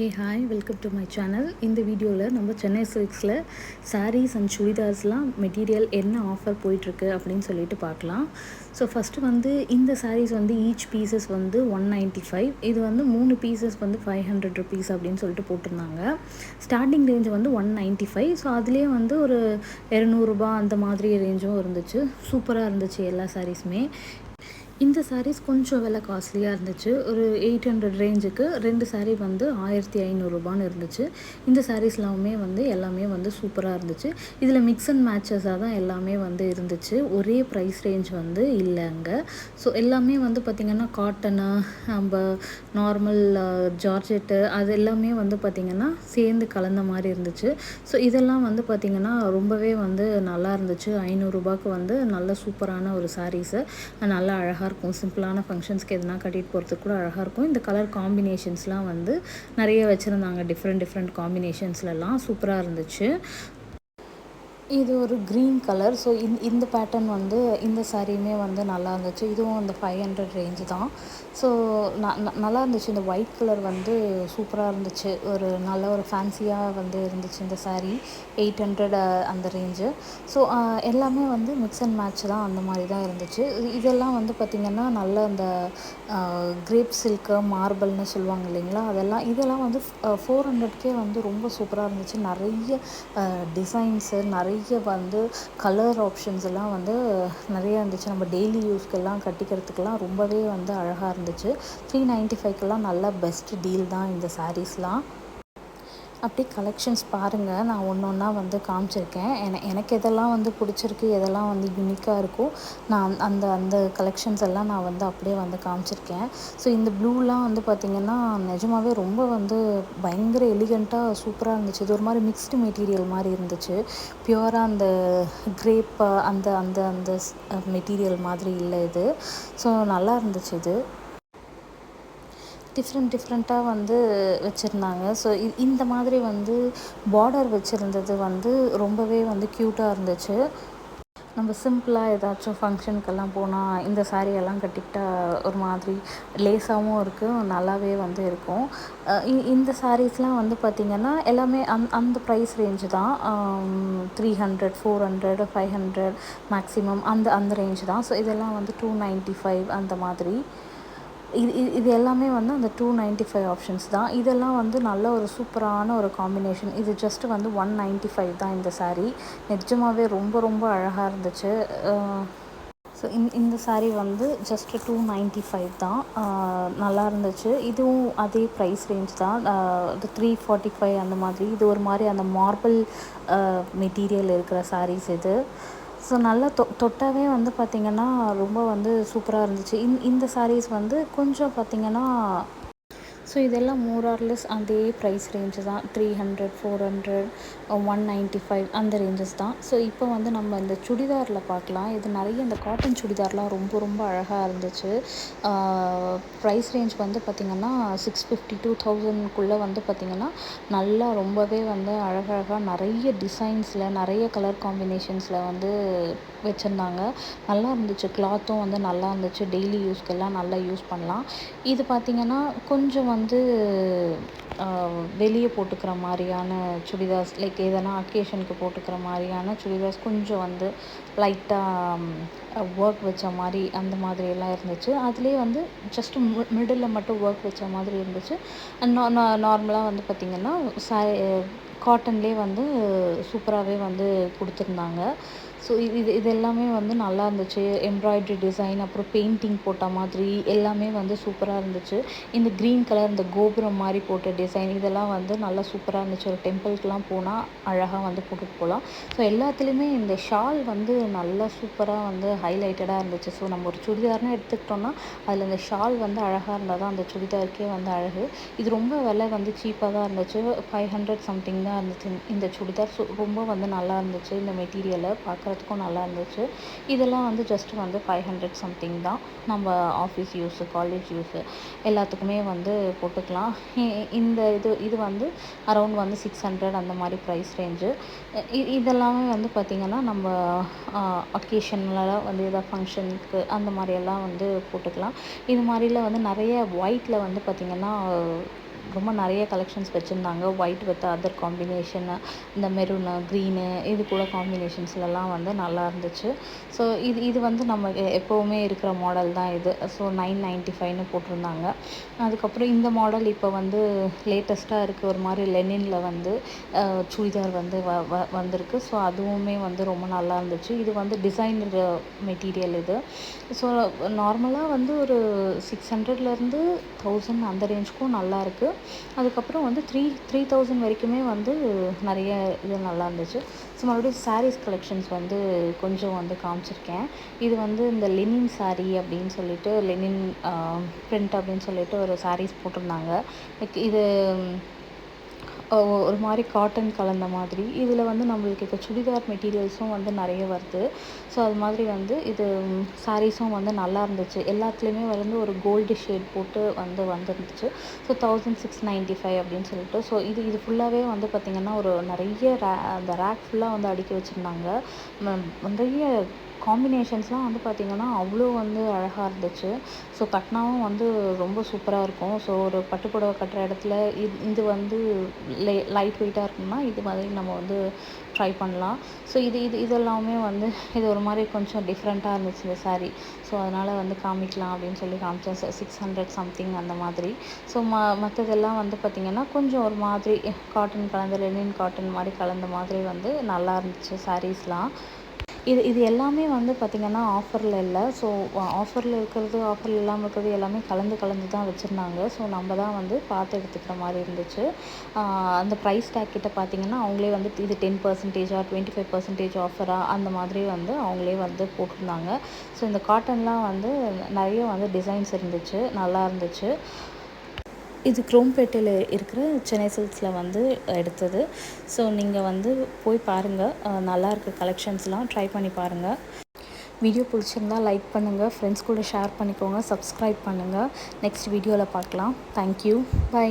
A hi welcome to my channel இந்த வீடியோவில் நம்ம சென்னை சில்க்ஸில் சாரீஸ் அண்ட் சுடிதார்ஸ்லாம் மெட்டீரியல் என்ன ஆஃபர் போயிட்டுருக்கு அப்படின்னு சொல்லிட்டு பார்க்கலாம். ஸோ ஃபஸ்ட்டு வந்து இந்த சாரீஸ் வந்து ஈச் பீசஸ் வந்து ஒன் நைன்ட்டி ஃபைவ் இது வந்து மூணு பீசஸ் வந்து ஃபைவ் ஹண்ட்ரட் ருபீஸ் அப்படின்னு சொல்லிட்டு போட்டிருந்தாங்க. ஸ்டார்டிங் ரேஞ்ச் வந்து ஒன் நைன்ட்டி ஃபைவ் ஸோ அதுலேயே வந்து ஒரு இரநூறுபா அந்த மாதிரி ரேஞ்சும் இருந்துச்சு. சூப்பராக இருந்துச்சு எல்லா சாரீஸுமே இந்த சாரீஸ் கொஞ்சம் விலை காஸ்ட்லியாக இருந்துச்சு. ஒரு எயிட் ஹண்ட்ரட் ரேஞ்சுக்கு ரெண்டு சாரீ வந்து ஆயிரத்தி ஐநூறுரூபான்னு இருந்துச்சு. இந்த சாரீஸ்லாமே வந்து எல்லாமே வந்து சூப்பராக இருந்துச்சு. இதில் மிக்ஸ் அண்ட் மேட்சஸாக தான் எல்லாமே வந்து இருந்துச்சு. ஒரே ப்ரைஸ் ரேஞ்ச் வந்து இல்லை அங்கே. ஸோ எல்லாமே வந்து பார்த்திங்கன்னா காட்டனு நம்ம நார்மல் ஜார்ஜெட்டு அது எல்லாமே வந்து பார்த்திங்கன்னா சேர்ந்து கலந்த மாதிரி இருந்துச்சு. ஸோ இதெல்லாம் வந்து பார்த்திங்கன்னா ரொம்பவே வந்து நல்லா இருந்துச்சு. ஐநூறுரூபாக்கு வந்து நல்ல சூப்பரான ஒரு சாரீஸு நல்லா அழகாக இருக்கும். சிம்பிளான ஃபங்க்ஷன்ஸ்க்கு எதுனா கட்டிட்டு போகிறதுக்கு கூட அழகாக இருக்கும். இந்த கலர் காம்பினேஷன்ஸ்லாம் வந்து நிறைய வச்சுருந்தாங்க. டிஃப்ரெண்ட் டிஃப்ரெண்ட் காம்பினேஷன்ஸ்லலாம் சூப்பராக இருந்துச்சு. இது ஒரு க்ரீன் கலர் ஸோ இந்த இந்த பேட்டர்ன் வந்து இந்த சாரியுமே வந்து நல்லா இருந்துச்சு. இதுவும் அந்த ஃபைவ் ஹண்ட்ரட் ரேஞ்சு தான். ஸோ நல்லா இருந்துச்சு. இந்த ஒயிட் கலர் வந்து சூப்பராக இருந்துச்சு. ஒரு நல்ல ஒரு ஃபேன்சியாக வந்து இருந்துச்சு இந்த சாரீ எயிட் ஹண்ட்ரட் அந்த ரேஞ்சு ஸோ எல்லாமே வந்து மிக்ஸ் அண்ட் மேட்ச் தான் அந்த மாதிரி தான் இருந்துச்சு. இதெல்லாம் வந்து பார்த்திங்கன்னா நல்ல அந்த கிரேப் சில்க்கு மார்பல்னு சொல்லுவாங்க இல்லைங்களா? அதெல்லாம் இதெல்லாம் வந்து ஃபோர் ஹண்ட்ரட்கே வந்து ரொம்ப சூப்பராக இருந்துச்சு. நிறைய டிசைன்ஸு நிறைய வந்து கலர் ஆப்ஷன்ஸ் எல்லாம் வந்து நிறைய இருந்துச்சு. நம்ம டெய்லி யூஸ்க்கெல்லாம் கட்டிக்கிறதுக்கெல்லாம் ரொம்பவே வந்து அழகாக இருந்துச்சு. த்ரீ நைன்ட்டி ஃபைவ்க்கெல்லாம் நல்ல பெஸ்ட் டீல் தான் இந்த சாரீஸ்லாம் அப்படியே கலெக்ஷன்ஸ் பாருங்கள் நான் ஒன்று ஒன்றா வந்து காமிச்சிருக்கேன். என எனக்கு எதெல்லாம் வந்து பிடிச்சிருக்கு எதெல்லாம் வந்து யூனிக்காக இருக்கோ நான் அந்த அந்த கலெக்ஷன்ஸ் எல்லாம் நான் வந்து அப்படியே வந்து காமிச்சிருக்கேன். ஸோ இந்த ப்ளூலாம் வந்து பார்த்திங்கன்னா நிஜமாவே ரொம்ப வந்து பயங்கர எலிகண்ட்டாக சூப்பராக இருந்துச்சு. இது ஒரு மாதிரி மிக்ஸ்டு மெட்டீரியல் மாதிரி இருந்துச்சு. பியூராக அந்த கிரேப் அந்த அந்த அந்த மெட்டீரியல் மாதிரி இல்லை இது. ஸோ நல்லா இருந்துச்சு இது. டிஃப்ரெண்ட் டிஃப்ரெண்ட்டாக வந்து வச்சுருந்தாங்க. ஸோ இந்த மாதிரி வந்து பார்டர் வச்சுருந்தது வந்து ரொம்பவே வந்து க்யூட்டாக இருந்துச்சு. நம்ம சிம்பிளாக ஏதாச்சும் ஃபங்க்ஷனுக்கெல்லாம் போனால் இந்த சாரியெல்லாம் கட்டிக்கிட்டா ஒரு மாதிரி லேஸாகவும் இருக்கும் நல்லாவே வந்து இருக்கும். இந்த சாரீஸ்லாம் வந்து பார்த்திங்கன்னா எல்லாமே அந் அந்த ப்ரைஸ் ரேஞ்சு தான். Three hundred four hundred five hundred maximum அந்த அந்த ரேஞ்ச் தான். ஸோ இதெல்லாம் வந்து டூ நைன்ட்டி ஃபைவ் அந்த மாதிரி. இது இது எல்லாமே வந்து அந்த டூ நைன்ட்டி ஃபைவ் ஆப்ஷன்ஸ் தான். இதெல்லாம் வந்து நல்ல ஒரு சூப்பரான ஒரு காம்பினேஷன் இது ஜஸ்ட்டு வந்து ஒன் நைன்ட்டி ஃபைவ் தான் இந்த சாரீ நிஜமாகவே ரொம்ப ரொம்ப அழகாக இருந்துச்சு. ஸோ இந் இந்த சாரீ வந்து ஜஸ்ட்டு டூ நைன்ட்டி ஃபைவ் தான் நல்லா இருந்துச்சு. இதுவும் அதே ப்ரைஸ் ரேஞ்ச் தான். இது த்ரீ ஃபார்ட்டி ஃபைவ் அந்த மாதிரி. இது ஒரு மாதிரி அந்த மார்பிள் மெட்டீரியல் இருக்கிற சாரீஸ் இது. ஸோ நல்லா தொ தொட்டாவே வந்து பார்த்திங்கன்னா ரொம்ப வந்து சூப்பராக இருந்துச்சு. இந் இந்த சாரீஸ் வந்து கொஞ்சம் பார்த்திங்கன்னா ஸோ இதெல்லாம் மோர் ஆர்லெஸ் அதே ப்ரைஸ் ரேஞ்சு தான். Three hundred four hundred one ninety five அந்த ரேஞ்சஸ் தான். ஸோ இப்போ வந்து நம்ம இந்த சுடிதாரில் பார்க்கலாம். இது நிறைய இந்த காட்டன் சுடிதார்லாம் ரொம்ப ரொம்ப அழகாக இருந்துச்சு. ப்ரைஸ் ரேஞ்ச் வந்து பார்த்திங்கன்னா சிக்ஸ் ஃபிஃப்டி டூ தௌசண்ட்குள்ளே வந்து பார்த்திங்கன்னா நல்லா ரொம்பவே வந்து அழகழகாக நிறைய டிசைன்ஸில் நிறைய கலர் காம்பினேஷன்ஸில் வந்து வச்சுருந்தாங்க. நல்லா இருந்துச்சு. கிளாத்தும் வந்து நல்லா இருந்துச்சு. டெய்லி யூஸ்க்கெல்லாம் நல்லா யூஸ் பண்ணலாம். இது பார்த்திங்கன்னா கொஞ்சம் வந்து வெளியே போட்டுக்கிற மாதிரியான சுடிதார்ஸ் லைக் எதனா அக்கேஷனுக்கு போட்டுக்கிற மாதிரியான சுடிதார்ஸ் கொஞ்சம் வந்து லைட்டாக ஒர்க் வச்ச மாதிரி அந்த மாதிரியெல்லாம் இருந்துச்சு. அதுலேயே வந்து ஜஸ்ட்டு மிடில் மட்டும் ஒர்க் வச்ச மாதிரி இருந்துச்சு. அண்ட் நார்மலாக வந்து பார்த்திங்கன்னா சா காட்டன்லேயே வந்து சூப்பராகவே வந்து கொடுத்துருந்தாங்க. ஸோ இது இது எல்லாமே வந்து நல்லா இருந்துச்சு. எம்ப்ராய்ட்ரி டிசைன் அப்புறம் பெயிண்டிங் போட்ட மாதிரி எல்லாமே வந்து சூப்பராக இருந்துச்சு. இந்த க்ரீன் கலர் இந்த கோபுரம் மாதிரி போட்ட டிசைன் இதெல்லாம் வந்து நல்லா சூப்பராக இருந்துச்சு. ஒரு டெம்பிள்க்கெலாம் போனால் அழகாக வந்து போட்டுட்டு போகலாம். ஸோ எல்லாத்துலேயுமே இந்த ஷால் வந்து நல்லா சூப்பராக வந்து ஹைலைட்டடாக இருந்துச்சு. ஸோ நம்ம ஒரு சுடிதார்னு எடுத்துக்கிட்டோம்னா அதில் இந்த ஷால் வந்து அழகாக இருந்தால் தான் அந்த சுடிதாருக்கே வந்து அழகு. இது ரொம்ப விலை வந்து சீப்பாக தான் இருந்துச்சு. ஃபைவ் ஹண்ட்ரட் சம்திங் தான் இருந்துச்சு. இந்த சுடிதார் ரொம்ப வந்து நல்லா இருந்துச்சு. இந்த மெட்டீரியலை பார்க்குறதுக்கும் நல்லா இருந்துச்சு. இதெல்லாம் வந்து ஜஸ்ட் வந்து ஃபைவ் ஹண்ட்ரட் சம்திங் தான். நம்ம ஆஃபீஸ் யூஸு காலேஜ் யூஸு எல்லாத்துக்குமே வந்து போட்டுக்கலாம். இந்த இது இது வந்து அரௌண்ட் வந்து சிக்ஸ் ஹண்ட்ரட் அந்த மாதிரி ப்ரைஸ் ரேஞ்சு இதெல்லாமே வந்து பார்த்திங்கன்னா நம்ம அக்கேஷனில் வந்து எதாவது ஃபங்க்ஷனுக்கு அந்த மாதிரியெல்லாம் வந்து போட்டுக்கலாம். இது மாதிரில வந்து நிறைய ஒயிட்டில் வந்து பார்த்திங்கன்னா ரொம்ப நிறைய கலெக்ஷன்ஸ் வச்சுருந்தாங்க. ஒயிட் வித் அதர் காம்பினேஷனு இந்த மெரூனு க்ரீனு இது கூட காம்பினேஷன்ஸ்லலாம் வந்து நல்லா இருந்துச்சு. ஸோ இது இது வந்து நம்ம எ- எப்போவுமே இருக்கிற மாடல் தான் இது. ஸோ நைன் நைன்ட்டி ஃபைவ்னு போட்டிருந்தாங்க. அதுக்கப்புறம் இந்த மாடல் இப்போ வந்து லேட்டஸ்ட்டாக இருக்குது ஒரு மாதிரி லெனினில் வந்து சுடிதார் வந்து வ வ வந்திருக்கு. ஸோ அதுவுமே வந்து ரொம்ப நல்லா இருந்துச்சு. இது வந்து டிசைனர் மெட்டீரியல் இது. ஸோ நார்மலாக வந்து ஒரு சிக்ஸ் ஹண்ட்ரட்லேருந்து தௌசண்ட் அந்த ரேஞ்சுக்கும் நல்லா இருக்குது அதுக்கப்புறம் வந்து த்ரீ த்ரீ தௌசண்ட் வரைக்குமே வந்து நிறைய இது நல்லா இருந்துச்சு ஸோ மறுபடியும் சாரீஸ் கலெக்ஷன்ஸ் வந்து கொஞ்சம் வந்து காமிச்சிருக்கேன். இது வந்து இந்த லெனின் சாரீ அப்படின்னு சொல்லிட்டு லெனின் பிரிண்ட் அப்படின்னு சொல்லிட்டு ஒரு சாரீஸ் போட்டிருந்தாங்க. இது ஒரு மாதிரி காட்டன் கலந்த மாதிரி. இதில் வந்து நம்மளுக்கு இப்போ சுடிதார் மெட்டீரியல்ஸும் வந்து நிறைய வருது. ஸோ அது மாதிரி வந்து இது சாரீஸும் வந்து நல்லா இருந்துச்சு. எல்லாத்துலேயுமே வந்து ஒரு கோல்டு ஷேட் போட்டு வந்து வந்துருந்துச்சு. So thousand six ninety five அப்படின்னு சொல்லிட்டு. ஸோ இது இது ஃபுல்லாகவே வந்து பார்த்திங்கன்னா ஒரு நிறைய ரே அந்த ரேக் ஃபுல்லாக வந்து அடுக்கி வச்சுருந்தாங்க. நிறைய காம்பினேஷன்ஸ்லாம் வந்து பார்த்திங்கன்னா அவ்வளோ வந்து அழகாக இருந்துச்சு. ஸோ கட்டினாவும் வந்து ரொம்ப சூப்பராக இருக்கும். ஸோ ஒரு பட்டுப்புடவை கட்டுற இடத்துல இது இது வந்து லை லைட் வெயிட்டாக இருக்கும்னா இது மாதிரி நம்ம வந்து ட்ரை பண்ணலாம். ஸோ இது இது இதெல்லாமே வந்து இது ஒரு மாதிரி கொஞ்சம் டிஃப்ரெண்ட்டாக இருந்துச்சு இந்த saree. ஸோ அதனால் வந்து காமிக்கலாம் அப்படின்னு சொல்லி காமிச்சேன். சிக்ஸ் ஹண்ட்ரட் சம்திங் அந்த மாதிரி. ஸோ ம மற்றதெல்லாம் வந்து பார்த்திங்கன்னா கொஞ்சம் ஒரு மாதிரி காட்டன் கலந்த லெனின் காட்டன் மாதிரி கலந்த மாதிரி வந்து நல்லா இருந்துச்சு சாரீஸ்லாம் இது இது எல்லாமே வந்து பார்த்திங்கன்னா ஆஃபரில் இல்லை. ஸோ ஆஃபரில் இருக்கிறது ஆஃபரில் இல்லாமல் இருக்கிறது எல்லாமே கலந்து கலந்து தான் வச்சுருந்தாங்க. ஸோ நம்ம தான் வந்து பார்த்து எடுத்துக்கிற மாதிரி இருந்துச்சு. அந்த ப்ரைஸ் டேக் கிட்ட பார்த்திங்கன்னா அவங்களே வந்து இது டென் பர்சன்டேஜா டுவெண்ட்டி ஃபைவ் பர்சன்டேஜ் ஆஃபராக அந்த மாதிரி வந்து அவங்களே வந்து போட்டிருந்தாங்க. ஸோ இந்த காட்டன்லாம் வந்து நிறைய வந்து டிசைன்ஸ் இருந்துச்சு. நல்லா இருந்துச்சு. இது குரோம்பேட்டையில் இருக்கிற சென்னை சில்க்ஸில் வந்து எடுத்தது. ஸோ நீங்கள் வந்து போய் பாருங்கள் நல்லா இருக்க கலெக்ஷன்ஸ்லாம் ட்ரை பண்ணி பாருங்கள் வீடியோ பிடிச்சிருந்தா லைக் பண்ணுங்கள் ஃப்ரெண்ட்ஸ் கூட ஷேர் பண்ணிக்கோங்க. சப்ஸ்கிரைப் பண்ணுங்கள் நெக்ஸ்ட் வீடியோவில் பார்க்கலாம். Thank you bye